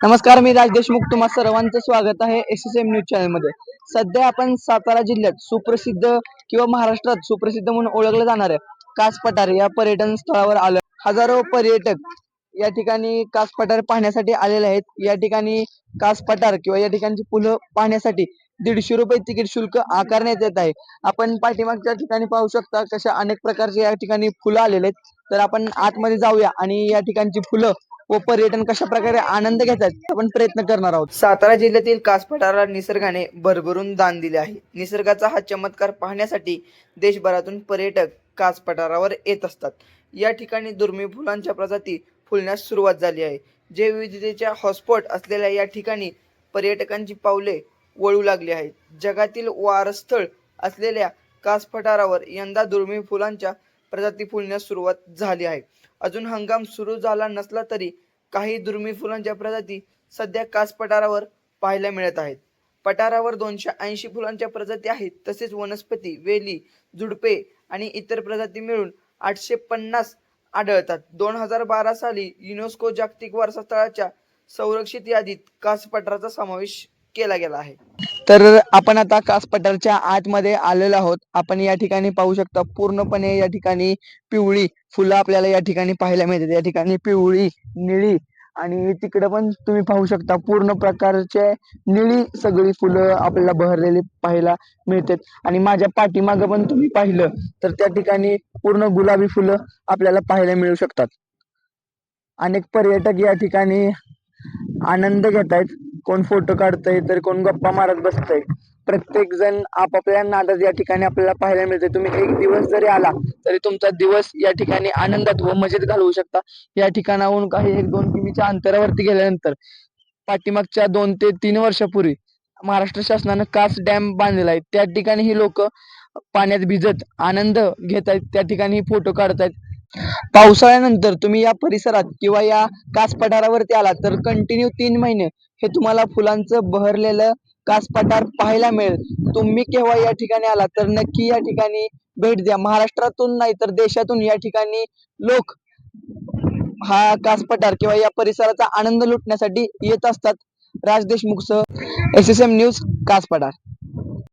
नमस्कार मी राज देशमुख. तुम्हा सर्वांचं स्वागत आहे एस एस एम न्यूज चॅनलमध्ये. सध्या आपण सातारा जिल्ह्यात सुप्रसिद्ध किंवा महाराष्ट्रात सुप्रसिद्ध म्हणून ओळखलं जाणार आहे कास पठार या पर्यटन स्थळावर आलं. हजारो पर्यटक या ठिकाणी कास पठार पाहण्यासाठी आलेले आहेत. या ठिकाणी कास पठार किंवा या ठिकाणची फुलं पाहण्यासाठी दीडशे रुपये तिकीट शुल्क आकारण्यात येत आहे. आपण पाठीमागच्या ठिकाणी पाहू शकता कशा अनेक प्रकारचे या ठिकाणी फुलं आलेले आहेत. तर आपण आतमध्ये जाऊया आणि या ठिकाणची फुलं व पर्यटन कशा प्रकारे आनंद घेतात आपण प्रयत्न करणार आहोत. सातारा जिल्ह्यातील कासपठाराला निसर्गाने भरभरून दान दिले आहे. निसर्गाचा हा चमत्कार पाहण्यासाठी देशभरातून पर्यटक कास पठारावर येत असतात. या ठिकाणी दुर्मिळ फुलांच्या प्रजाती फुलण्यास सुरुवात झाली आहे. जैवविविधतेच्या हॉटस्पॉट असलेल्या या ठिकाणी पर्यटकांची पावले वळू लागली आहेत. जगातील वारस्थळ असलेल्या कास पठारावर यंदा दुर्मिळ फुलांच्या प्रजाती फुलण्यास सुरुवात झाली आहे. अजून हंगाम सुरू झाला नसला तरी काही दुर्मिळ फुलांच्या प्रजाती सध्या कास पठारावर पाहायला मिळत आहेत. पठारावर दोनशे ऐंशी फुलांच्या प्रजाती आहेत. तसेच वनस्पती वेली झुडपे आणि इतर प्रजाती मिळून आठशे पन्नास आढळतात. दोन हजार बारा साली युनेस्को जागतिक वारसा स्थळाच्या संरक्षित यादीत कास पठाराचा समावेश केला गेला आहे. तर आपण आता कास पठारच्या आतमध्ये आलेलो आहोत. आपण या ठिकाणी पाहू शकता पूर्णपणे या ठिकाणी पिवळी फुलं आपल्याला या ठिकाणी पाहायला मिळतात. या ठिकाणी पिवळी निळी आणि तिकडे पण तुम्ही पाहू शकता पूर्ण प्रकारचे निळी सगळी फुलं आपल्याला बहरलेली पाहायला मिळतात. आणि माझ्या पाठीमागं पण तुम्ही पाहिलं तर त्या ठिकाणी पूर्ण गुलाबी फुलं आपल्याला पाहायला मिळू शकतात. अनेक पर्यटक या ठिकाणी आनंद घेत आहेत कोण फोटो काढतंय तर कोण गप्पा मारत बसतंय. प्रत्येक जण आपापल्या नादात या ठिकाणी आपल्याला पाहायला मिळते तुम्ही एक दिवस जरी आला तरी तुमचा दिवस या ठिकाणी आनंदात व मजेत घालवू शकता. या ठिकाणाहून काही एक दोन किमीच्या अंतरावरती गेल्यानंतर पाठीमागच्या दोन ते तीन वर्षापूर्वी महाराष्ट्र शासनानं कास डॅम बांधलेला आहे. त्या ठिकाणी ही लोक पाण्यात भिजत आनंद घेत आहेत त्या ठिकाणी फोटो काढत आहेत पावसाळ्यानंतर तुम्ही या परिसरात किंवा या कास पठारावरती आला तर कंटिन्यू तीन महिने हे तुम्हाला फुलांचं बहरलेलं कास पठार पाहायला मिळेल. तुम्ही केव्हा या ठिकाणी आला तर नक्की या ठिकाणी भेट द्या. महाराष्ट्रातून नाही तर देशातून या ठिकाणी लोक हा कास पठार किंवा या परिसराचा आनंद लुटण्यासाठी येत असतात. राज देशमुख सह S S M news Kas Pathar